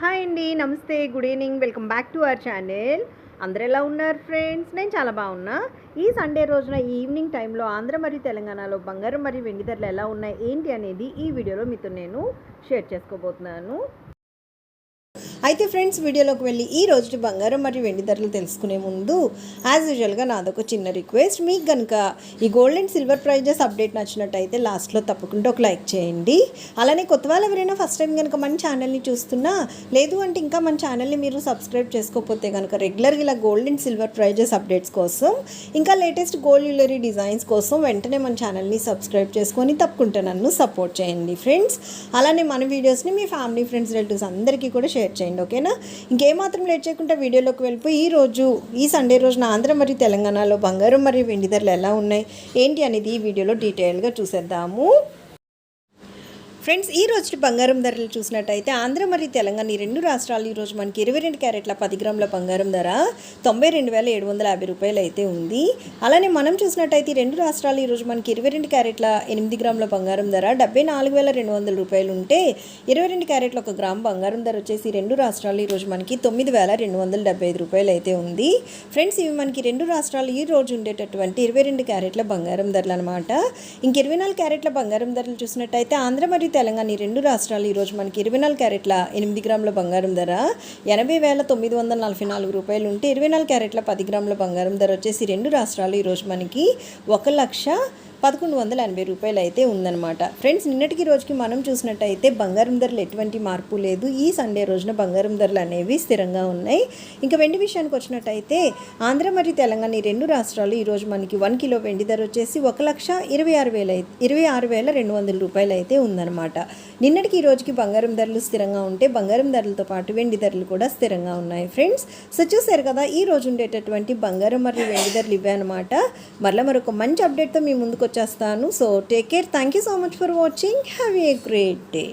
Hi అండి నమస్తే good evening welcome back to our channel. అందరు ఎలా ఉన్నారు ఫ్రెండ్స్? నేను చాలా బాగున్నా. ఈ సండే రోజున ఈవినింగ్ టైంలో ఆంధ్ర మరియు తెలంగాణలో బంగారం మరియు వెండి ధరలు ఎలా ఉన్నాయి ఏంటి అనేది ఈ వీడియోలో మీతో నేను షేర్ చేసుకోబోతున్నాను. అయితే ఫ్రెండ్స్ వీడియోలోకి వెళ్ళి ఈ రోజు బంగారం మరియు వెండి ధరలు తెలుసుకునే ముందు యాజ్ యూజువల్గా నాదొక చిన్న రిక్వెస్ట్ మీకు కనుక ఈ gold and silver prices update నచ్చినట్టయితే లాస్ట్లో తప్పకుండా ఒక లైక్ చేయండి. అలానే కొత్త వాళ్ళు ఎవరైనా ఫస్ట్ టైం కనుక మన ఛానల్ని చూస్తున్నా లేదు అంటే ఇంకా మన ఛానల్ని మీరు సబ్స్క్రైబ్ చేసుకోకపోతే కనుక రెగ్యులర్గా ఇలా gold and silver prices updates కోసం ఇంకా లేటెస్ట్ గోల్డ్ జ్యువెలరీ డిజైన్స్ కోసం వెంటనే మన ఛానల్ని సబ్స్క్రైబ్ చేసుకొని తప్పకుండా నన్ను సపోర్ట్ చేయండి ఫ్రెండ్స్ అలానే మన వీడియోస్ని మీ ఫ్యామిలీ ఫ్రెండ్స్ రిలేటివ్స్ అందరికీ కూడా షేర్ చేయండి. ఓకేనా? ఇంకేమాత్రం లేట్ చేయకుండా వీడియోలోకి వెళ్ళిపోయి ఈ రోజు ఈ సండే రోజున ఆంధ్ర మరియు తెలంగాణలో బంగారం మరియు వెండి ధరలు ఎలా ఉన్నాయి? ఏంటి అనేది ఈ వీడియోలో డీటెయిల్గా చూసేద్దాము. ఫ్రెండ్స్ ఈ రోజు బంగారం ధరలు చూసినట్టయితే ఆంధ్ర మరియు తెలంగాణ ఈ రెండు రాష్ట్రాలు ఈరోజు మనకి ఇరవై రెండు క్యారెట్ల పది గ్రాముల బంగారం ధర తొంభై రెండు వేల ఏడు వందల యాభై రూపాయలు అయితే ఉంది. అలానే మనం చూసినట్టయితే ఈ రెండు రాష్ట్రాలు ఈరోజు మనకి ఇరవై రెండు క్యారెట్ల ఎనిమిది గ్రాముల బంగారం ధర డెబ్బై నాలుగు వేల రెండు వందల రూపాయలు ఉంటే ఇరవై రెండు క్యారెట్ల ఒక గ్రామ్ బంగారం ధర వచ్చేసి రెండు రాష్ట్రాలు ఈరోజు మనకి తొమ్మిది వేల రెండు వందల డెబ్బై ఐదు రూపాయలు అయితే ఉంది. ఫ్రెండ్స్ ఇవి మనకి రెండు రాష్ట్రాలు ఈ రోజు ఉండేటటువంటి ఇరవై రెండు క్యారెట్ల బంగారం ధరలు అనమాట ఇంక ఇరవై నాలుగు క్యారెట్ల బంగారం ధరలు చూసినట్టయితే ఆంధ్ర మరియు తెలంగాణ ఈ రెండు రాష్ట్రాలు ఈరోజు మనకి ఇరవై నాలుగు క్యారెట్ల ఎనిమిది గ్రాముల బంగారం ధర ఎనభై వేల తొమ్మిది వందల నలభై నాలుగు రూపాయలు ఉంటే ఇరవై నాలుగు క్యారెట్ల పది గ్రాముల బంగారం ధర వచ్చేసి రెండు రాష్ట్రాలు ఈరోజు మనకి ఒక లక్ష పదకొండు వందల ఎనభై రూపాయలు అయితే ఉందన్నమాట. ఫ్రెండ్స్ నిన్నటికి రోజుకి మనం చూసినట్టయితే బంగారం ధరలు ఎటువంటి మార్పు లేదు. ఈ సండే రోజున బంగారం ధరలు అనేవి స్థిరంగా ఉన్నాయి. ఇంకా వెండి విషయానికి వచ్చినట్టయితే ఆంధ్ర మరియు తెలంగాణ ఈ రెండు రాష్ట్రాలు ఈరోజు మనకి వన్ కిలో వెండి ధర వచ్చేసి ఒక లక్ష ఇరవై ఆరు వేల ఇరవై ఆరు వేల రెండు వందల రూపాయలు అయితే ఉందన్నమాట. నిన్నటికి ఈ రోజుకి బంగారం ధరలు స్థిరంగా ఉంటే బంగారం ధరలతో పాటు వెండి ధరలు కూడా స్థిరంగా ఉన్నాయి. ఫ్రెండ్స్ సో చూసారు కదా ఈ రోజు ఉండేటటువంటి బంగారం మరియు వెండి ధరలు ఇవే అనమాట మరలా మరొక మంచి అప్డేట్తో మీ ముందుకు తీసుకొచ్చేస్తాను so take care thank you so much for watching have a great day